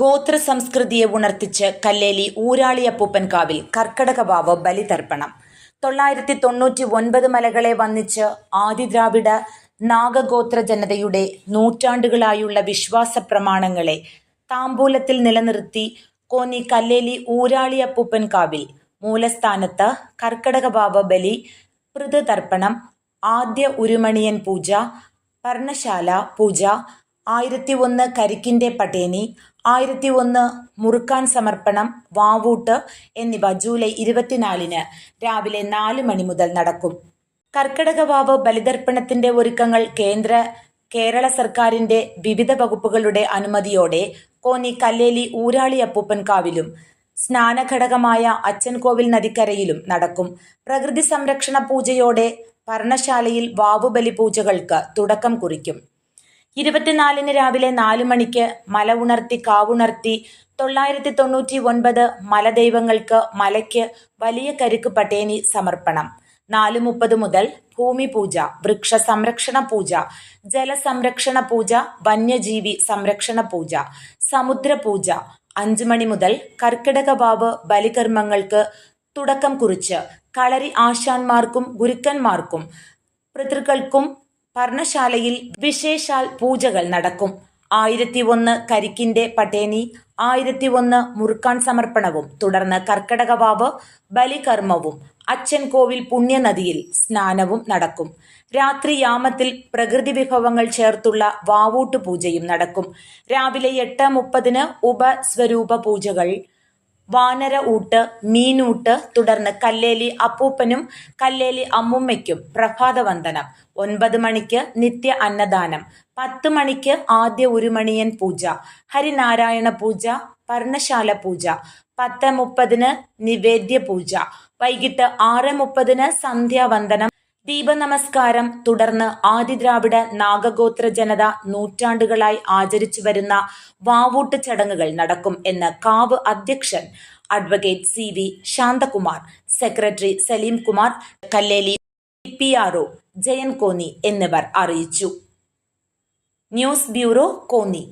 ഗോത്ര സംസ്കൃതിയെ ഉണർത്തിച്ച് കല്ലേലി ഊരാളിയപ്പൂപ്പൻ കാവിൽ കർക്കടകവാവ് ബലിതർപ്പണം. തൊള്ളായിരത്തി തൊണ്ണൂറ്റി ഒൻപത് മലകളെ വന്നിച്ച് ആദിദ്രാവിഡ നാഗഗോത്ര ജനതയുടെ നൂറ്റാണ്ടുകളായുള്ള വിശ്വാസ പ്രമാണങ്ങളെ താമ്പൂലത്തിൽ നിലനിർത്തി കോന്നി കല്ലേലി ഊരാളിയപ്പൂപ്പൻ കാവിൽ മൂലസ്ഥാനത്ത് കർക്കടകവാവ് ബലി പൃഥതർപ്പണം ആദ്യ ഉരുമണിയൻ പൂജ പർണശാല പൂജ ആയിരത്തി ഒന്ന് കരിക്കിന്റെ പട്ടേനി ആയിരത്തി ഒന്ന് മുറുക്കാൻ സമർപ്പണം വാവൂട്ട് എന്നിവ ജൂലൈ ഇരുപത്തിനാലിന് രാവിലെ നാല് മണി മുതൽ നടക്കും. കർക്കിടകവാവ് ബലിതർപ്പണത്തിന്റെ ഒരുക്കങ്ങൾ കേന്ദ്ര കേരള സർക്കാരിന്റെ വിവിധ വകുപ്പുകളുടെ അനുമതിയോടെ കോന്നി കല്ലേലി ഊരാളി അപ്പൂപ്പൻകാവിലും സ്നാനഘടകമായ അച്ചൻകോവിൽ നദിക്കരയിലും നടക്കും. പ്രകൃതി സംരക്ഷണ പൂജയോടെ പർണശാലയിൽ വാവുബലി പൂജകൾക്ക് തുടക്കം കുറിക്കും. ഇരുപത്തിനാലിന് രാവിലെ നാലു മണിക്ക് മല ഉണർത്തി കാവുണർത്തി തൊള്ളായിരത്തി തൊണ്ണൂറ്റി ഒൻപത് മലദൈവങ്ങൾക്ക് മലയ്ക്ക് വലിയ കരുക്ക് പട്ടേനി സമർപ്പണം. നാല് മുപ്പത് മുതൽ ഭൂമി പൂജ വൃക്ഷ സംരക്ഷണ പൂജ ജലസംരക്ഷണ പൂജ വന്യജീവി സംരക്ഷണ പൂജ സമുദ്ര പൂജ അഞ്ചു മണി മുതൽ കർക്കിടക വാവ് ബലികർമ്മങ്ങൾക്ക് തുടക്കം കുറിച്ച് കളരി ആശാന്മാർക്കും ഗുരുക്കന്മാർക്കും പിതൃക്കൾക്കും പർണശാലയിൽ വിശേഷാൽ പൂജകൾ നടക്കും. ആയിരത്തി ഒന്ന് കരിക്കിന്റെ പട്ടേനി ആയിരത്തി ഒന്ന് മുറുക്കാൻ സമർപ്പണവും തുടർന്ന് കർക്കടകവാവ് ബലികർമ്മവും അച്ഛൻ കോവിൽ പുണ്യനദിയിൽ സ്നാനവും നടക്കും. രാത്രി യാമത്തിൽ പ്രകൃതി വിഭവങ്ങൾ ചേർത്തുള്ള വാവൂട്ട് പൂജയും നടക്കും. രാവിലെ എട്ട് മുപ്പതിന് ഉപസ്വരൂപ പൂജകൾ വാനര ഊട്ട് മീനൂട്ട് തുടർന്ന് കല്ലേലി അപ്പൂപ്പനും കല്ലേലി അമ്മുമ്മയ്ക്കും പ്രഭാതവന്ദനം. ഒൻപത് മണിക്ക് നിത്യ അന്നദാനം. പത്ത് മണിക്ക് ആദ്യ ഉരുമണിയൻ പൂജ. ഹരിനാരായണ പൂജ പർണശാല പൂജ. പത്ത് മുപ്പതിന് നിവേദ്യ പൂജ. വൈകിട്ട് ആറ് മുപ്പതിന് സന്ധ്യാവന്ദനം ദീപനമസ്കാരം തുടർന്ന് ആദിദ്രാവിഡ നാഗഗോത്ര ജനത നൂറ്റാണ്ടുകളായി ആചരിച്ചു വരുന്ന വാവൂട്ട് ചടങ്ങുകൾ നടക്കും എന്ന് കാവ് അധ്യക്ഷൻ advocate C V Santhakumar secretary Saleem Kumar Kalleli P R O Jayan Konni എന്നിവർ അറിയിച്ചു. News bureau Konni.